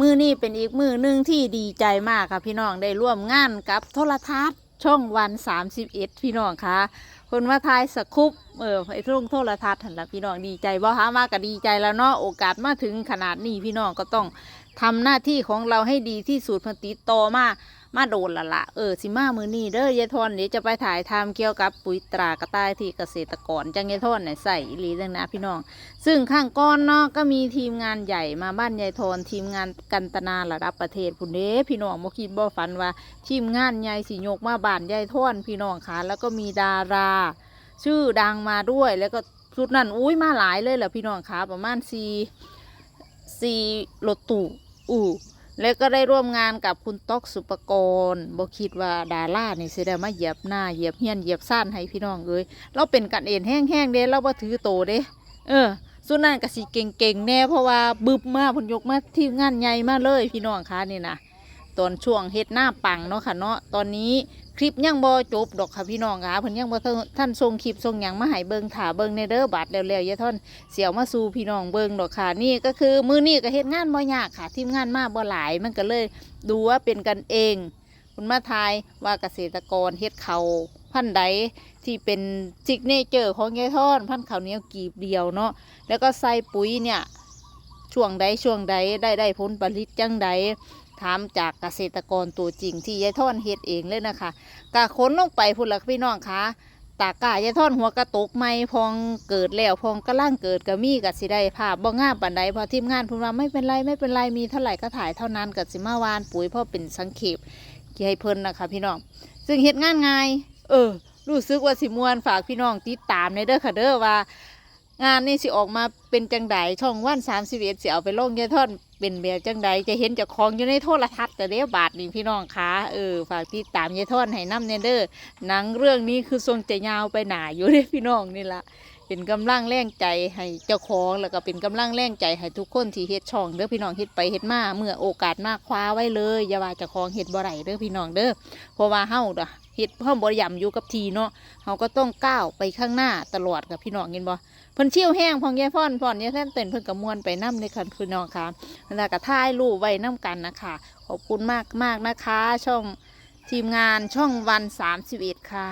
มือนี่เป็นอีกมือหนึ่งที่ดีใจมากค่ะพี่น้องได้ร่วมงานกับโทรทัศน์ช่องวันสามสิบเอ็ดพี่น้องคะ คนว่าทายสคุปเออไอ้ทุ่งโทรทัศน์หันละพี่น้องดีใจบ่ฮะมากก็ดีใจแล้วเนาะโอกาสมาถึงขนาดนี้พี่น้องก็ต้องทำหน้าที่ของเราให้ดีที่สุดพันติดต่อมามาโดนละละเออสิมามือนี่เด้อยายทอนเดี๋ยวจะไปถ่ายทำเกี่ยวกับปุ๋ยตรากระต่ายที่เกษตรกรจังยายทอนเนี่ยใส่อีหลีเรื่องนะพี่น้อง ซึ่งข้างก้อนเนาะก็มีทีมงานใหญ่มาบ้านยายทอนทีมงานกันตนาระดับประเทศพุ่นเด้พี่น้องบ่คิดบ่ฝันว่า ทีมงานใหญ่สิยกมาบ้านยายทอนพี่น้องค่ะแล้วก็มีดาราชื่อดังมาด้วย แล้วก็ชุดนั้นอุ้ยมาหลายเลยแหละพี่น้องคะประมาณสี่สี่รถตู้อู้แล้วก็ได้ร่วมงานกับคุณต๊อกสุปกรณ์บ่คิดว่าดารานี่สิได้มาเหยียบหน้าเหยียบเฮียนเหยียบซ่านให้พี่น้องเอ้ยเราเป็นกันเองแห้งๆเด้เราบ่ถือโตเด้เออส่วนนั้นก็สิเก่งๆแน่เพราะว่าบึบมาเพนยกมาทีมงานใหญ่มาเลยพี่น้องคะนี่นะ ตอนช่วงเฮ็ดหน้าปังเนาะค่ะเนาะตอนนี้คลิปยังบ่จบดอกค่ะพี่น้องค่ะเพิ่นยังบ่ท่านส่งคลิปส่งหยังมาให้เบิ่งถ่าเบิ่งในเด้อบัดแล้วๆยายท่อนเสียวมาสู่พี่น้องเบิ่งดอกค่ะนี่ก็คือมื้อนี้ก็เฮ็ดงานบ่ยากค่ะทีมงานมาบ่หลายมันก็เลยดูว่าเป็นกันเอง คุณมาทายว่าเกษตรกรเฮ็ดเขาพันธุ์ใดที่เป็นซิกเนเจอร์ของยายท่อน พันธุ์ข้าวเหนียวกีบเดียวเนาะแล้วก็ใส่ปุ๋ยเนี่ย ช่วงใดช่วงใดได้ได้ผลผลิตจังใดถามจากเกษตรกรตัวจริงที่ยายท่อนเฮ็ดเองเลยนะคะกะค้นลงไปพุ่นละพี่น้องคะตากายายท่อนหัวกระตกไม่พองเกิดแล้วพองกระล่างเกิดก็มีกับสิได้ภาพบ่งามปานใดพอทีมงานพูดว่าไม่เป็นไรไม่เป็นไรมีเท่าไหร่ก็ถ่ายเท่านั้นกับสิมาวานปุ๋ยพราะเป็นสังเขปที่ให้เพิ่นนะคะพี่น้อง ซึ่งเฮ็ดงานง่าย เออ รู้สึกว่าสิมวนฝากพี่น้องติดตามในเด้อค่ะเด้อว่า งานนี่สิออกมาเป็นจังใดช่องวันสามสิบเอ็ดสิเอาไปลงยายท่อนเป็นแบบจังใดจะเห็นเจากของอยู่ในโทรทัศน์แต่เดี๋ยวบาทนี่พี่น้องคะเออฝากติดตามยายท่อนให้น้ำเนเด้อหนังเรื่องนี้คือทรงจะยาวไปหนาอยู่เด้พี่น้องนี่ละเป็นกำลังแรงใจให้เจ้าของแล้วก็เป็นกำลังแรงใจให้ทุกคนที่เฮ็ดช่องเด้อพี่น้องเฮ็ดไปเฮ็ดมาเมื่อโอกาสมาคว้าไว้เลยอย่าว่าเจ้าของเฮ็ดบ่ไรเด้อพี่น้องเด้อเพราะว่าเฮานะ เฮ็ดเพิ่มบ่ย่ำอยู่กับทีเนาะเขาก็ต้องก้าวไปข้างหน้าตลอดกับพี่น้องเห็นบ่เพิ่นเชี่ยวแห้งพองแย่ฟ่อนพ่อนแย่แท่นเต้นเพิ่นกระมวลไปน้ำในคันพี่น้องค่ะแล้วก็ถ่ายรูปไว้น้ำกันนะคะขอบคุณมากมากนะคะ ช่องทีมงานช่องวันสามสิบเอ็ดค่ะ